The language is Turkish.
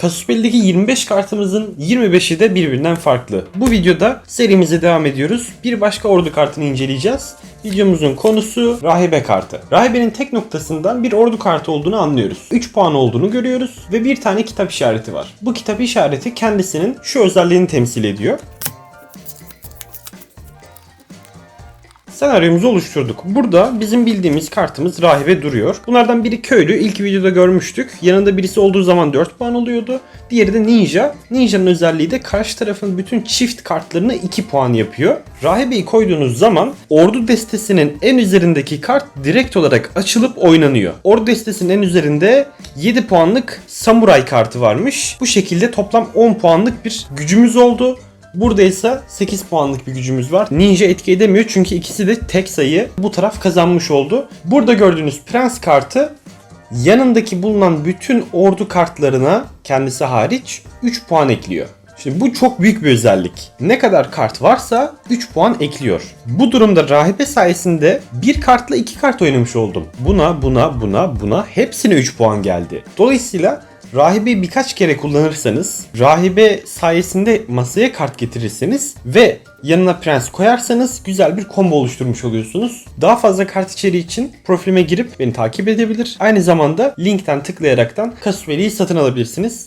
Kasusbelli'deki 25 kartımızın 25'i de birbirinden farklı. Bu videoda serimize devam ediyoruz. Bir başka ordu kartını inceleyeceğiz. Videomuzun konusu rahibe kartı. Rahibenin tek noktasından bir ordu kartı olduğunu anlıyoruz. 3 puan olduğunu görüyoruz ve bir tane kitap işareti var. Bu kitap işareti kendisinin şu özelliğini temsil ediyor. Senaryomuzu oluşturduk. Burada bizim bildiğimiz kartımız rahibe duruyor. Bunlardan biri köylü. ilk videoda görmüştük. Yanında birisi olduğu zaman 4 puan oluyordu. Diğeri de ninja. Ninja'nın özelliği de karşı tarafın bütün çift kartlarını 2 puan yapıyor. Rahibeyi koyduğunuz zaman ordu destesinin en üzerindeki kart direkt olarak açılıp oynanıyor. Ordu destesinin en üzerinde 7 puanlık samuray kartı varmış. Bu şekilde toplam 10 puanlık bir gücümüz oldu. Burada ise 8 puanlık bir gücümüz var. Ninja etki edemiyor çünkü ikisi de tek sayı. Bu taraf kazanmış oldu. Burada gördüğünüz prens kartı yanındaki bulunan bütün ordu kartlarına kendisi hariç 3 puan ekliyor. Şimdi bu çok büyük bir özellik. Ne kadar kart varsa 3 puan ekliyor. Bu durumda rahibe sayesinde bir kartla iki kart oynamış oldum. Buna, buna, buna, buna hepsine 3 puan geldi. Dolayısıyla Rahibeyi birkaç kere kullanırsanız, rahibe sayesinde masaya kart getirirseniz ve yanına prens koyarsanız güzel bir combo oluşturmuş oluyorsunuz. Daha fazla kart içeriği için profilime girip beni takip edebilir. Aynı zamanda linkten tıklayaraktan Kasusveli'yi satın alabilirsiniz.